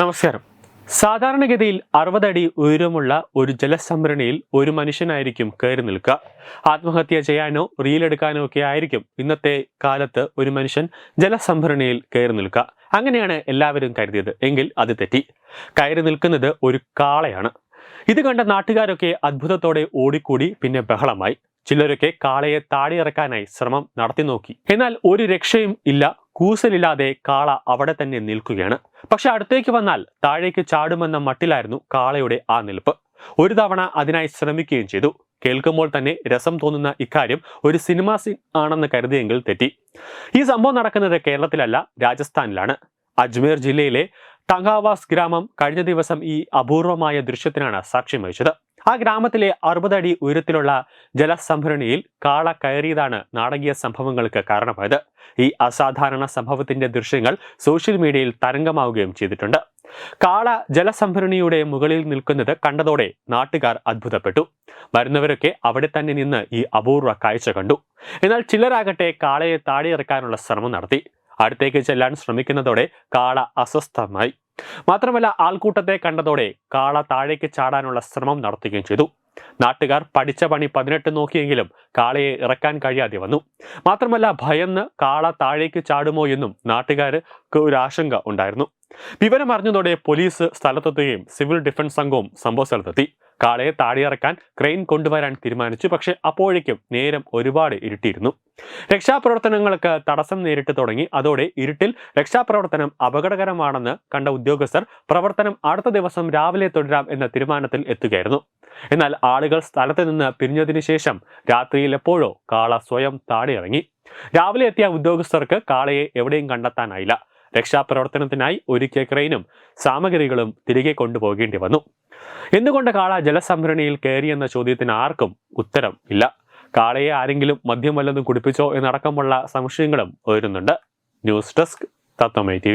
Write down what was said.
നമസ്കാരം. സാധാരണഗതിയിൽ അറുപതടി ഉയരമുള്ള ഒരു ജലസംഭരണിയിൽ ഒരു മനുഷ്യനായിരിക്കും കയറി നിൽക്കുക. ആത്മഹത്യ ചെയ്യാനോ റീലെടുക്കാനോ ഒക്കെ ആയിരിക്കും ഇന്നത്തെ കാലത്ത് ഒരു മനുഷ്യൻ ജലസംഭരണിയിൽ കയറി നിൽക്കുക. അങ്ങനെയാണ് എല്ലാവരും കരുതിയത്. എങ്കിൽ അത് തെറ്റി. കയറി നിൽക്കുന്നത് ഒരു കാളയാണ്. ഇത് കണ്ട നാട്ടുകാരൊക്കെ അത്ഭുതത്തോടെ ഓടിക്കൂടി പിന്നെ ബഹളമായി. ചിലരൊക്കെ കാളയെ താടിയിറക്കാനായി ശ്രമം നടത്തി നോക്കി. എന്നാൽ ഒരു രക്ഷയും ഇല്ല. കൂസലില്ലാതെ കാള അവിടെ തന്നെ നിൽക്കുകയാണ്. പക്ഷെ അടുത്തേക്ക് വന്നാൽ താഴേക്ക് ചാടുമെന്ന മട്ടിലായിരുന്നു കാളയുടെ ആ നിൽപ്പ്. ഒരു തവണ അതിനായി ശ്രമിക്കുകയും ചെയ്തു. കേൾക്കുമ്പോൾ തന്നെ രസം തോന്നുന്ന ഇക്കാര്യം ഒരു സിനിമാ ആണെന്ന് കരുതിയെങ്കിൽ തെറ്റി. ഈ സംഭവം നടക്കുന്നത് കേരളത്തിലല്ല രാജസ്ഥാനിലാണ്. അജ്മീർ ജില്ലയിലെ തങ്കാവാസ് ഗ്രാമം കഴിഞ്ഞ ദിവസം ഈ അപൂർവമായ ദൃശ്യത്തിനാണ് സാക്ഷ്യം വഹിച്ചത്. ആ ഗ്രാമത്തിലെ അറുപതടി ഉയരത്തിലുള്ള ജലസംഭരണിയിൽ കാള കയറിയതാണ് നാടകീയ സംഭവങ്ങൾക്ക് കാരണമായത്. ഈ അസാധാരണ സംഭവത്തിന്റെ ദൃശ്യങ്ങൾ സോഷ്യൽ മീഡിയയിൽ തരംഗമാവുകയും ചെയ്തിട്ടുണ്ട്. കാള ജലസംഭരണിയുടെ മുകളിൽ നിൽക്കുന്നത് കണ്ടതോടെ നാട്ടുകാർ അത്ഭുതപ്പെട്ടു. വരുന്നവരൊക്കെ അവിടെ തന്നെ നിന്ന് ഈ അപൂർവ കാഴ്ച കണ്ടു. എന്നാൽ ചിലരാകട്ടെ കാളയെ താടിയിറക്കാനുള്ള ശ്രമം നടത്തി. അടുത്തേക്ക് ചെല്ലാൻ ശ്രമിക്കുന്നതോടെ കാള അസ്വസ്ഥമായി. മാത്രമല്ല ആൾക്കൂട്ടത്തെ കണ്ടതോടെ കാള താഴേക്ക് ചാടാനുള്ള ശ്രമം നടത്തുകയും ചെയ്തു. നാട്ടുകാർ പഠിച്ച പണി പതിനെട്ട് നോക്കിയെങ്കിലും കാളയെ ഇറക്കാൻ കഴിയാതെ വന്നു. മാത്രമല്ല ഭയന്ന് കാള താഴേക്ക് ചാടുമോ എന്നും നാട്ടുകാർക്ക് ഒരു ആശങ്ക ഉണ്ടായിരുന്നു. വിവരം അറിഞ്ഞതോടെ പോലീസ് സ്ഥലത്തെത്തുകയും സിവിൽ ഡിഫൻസ് സംഘവും സംഭവ സ്ഥലത്തെത്തി. കാളയെ താടിയിറക്കാൻ ക്രെയിൻ കൊണ്ടുവരാൻ തീരുമാനിച്ചു. പക്ഷെ അപ്പോഴേക്കും നേരം ഒരുപാട് ഇരുട്ടിയിരുന്നു. രക്ഷാപ്രവർത്തനങ്ങൾക്ക് തടസ്സം നേരിട്ട് തുടങ്ങി. അതോടെ ഇരുട്ടിൽ രക്ഷാപ്രവർത്തനം അപകടകരമാണെന്ന് കണ്ട ഉദ്യോഗസ്ഥർ പ്രവർത്തനം അടുത്ത ദിവസം രാവിലെ തുടരാം എന്ന തീരുമാനത്തിൽ എത്തുകയായിരുന്നു. എന്നാൽ ആളുകൾ സ്ഥലത്ത് നിന്ന് പിരിഞ്ഞതിനു ശേഷം രാത്രിയിൽ എപ്പോഴോ കാള സ്വയം താടിയിറങ്ങി രാവിലെ എത്തിയ ഉദ്യോഗസ്ഥർക്ക് കാളയെ എവിടെയും കണ്ടെത്താനായില്ല. രക്ഷാപ്രവർത്തനത്തിനായി ഒരുക്കിയ ക്രെയിനും സാമഗ്രികളും തിരികെ കൊണ്ടുപോകേണ്ടി വന്നു. എന്തുകൊണ്ട് കാള ജലസംഭരണിയിൽ കയറിയെന്ന ചോദ്യത്തിന് ആർക്കും ഉത്തരം ഇല്ല? കാളയെ ആരെങ്കിലും മദ്യം വല്ലതും കുടിപ്പിച്ചോ എന്നടക്കമുള്ള സംശയങ്ങളും ഉയരുന്നുണ്ട്. ന്യൂസ് ഡെസ്ക് തത്വമൈ ടി